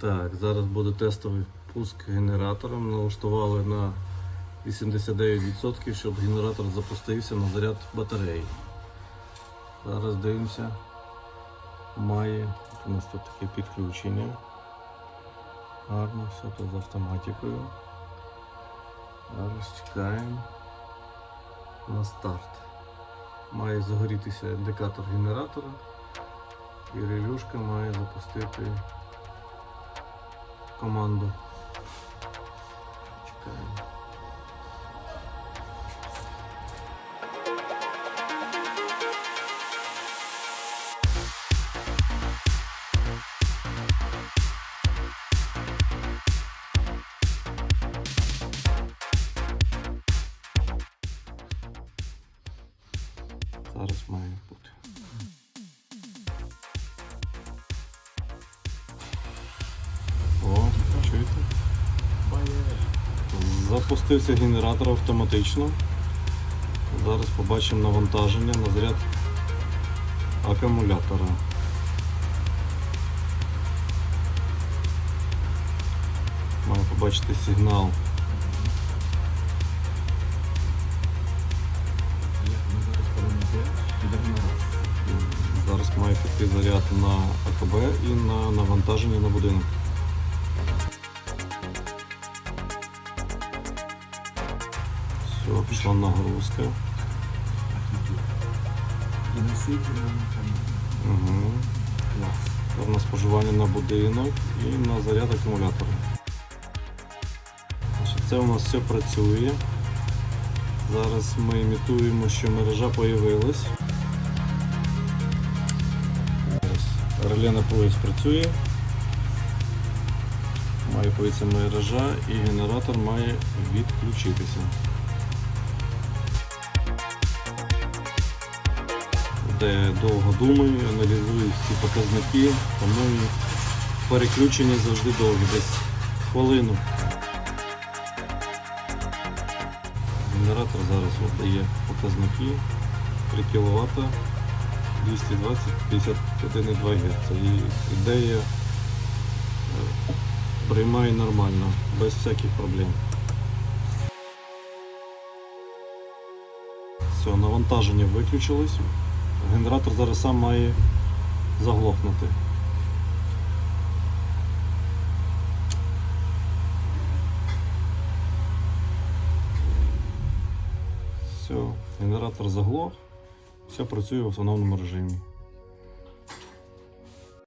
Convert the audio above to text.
Так, зараз буде тестовий пуск генератором. Налаштували на 89%, щоб генератор запустився на заряд батареї. Зараз дивимося. Має у нас тут таке підключення. Гарно, все тут з автоматикою. Зараз чекаємо на старт. Має загорітися індикатор генератора і релюшка має запустити команду. Чекаємо. Зараз має Запустився генератор автоматично. Зараз побачимо навантаження на заряд акумулятора. Має побачити сигнал. Зараз має піти заряд на АКБ і на навантаження на будинок. Все, пішла нагрузка. Угу. На споживання на будинок і на заряд акумулятора. Це у нас все працює. Зараз ми імітуємо, що мережа появилась. Ось, Реле на пояс працює. Має появитися мережа і генератор має відключитися. Де довго думаю, аналізую всі показники, тому переключення завжди довгі, десь хвилину. Генератор зараз дає показники 3 кВт 220 51,2 Гц. І ідея е, приймає нормально, без всяких проблем. Все, навантаження виключилось. Генератор зараз сам має заглохнути. Все, генератор заглох, все працює в автономному режимі.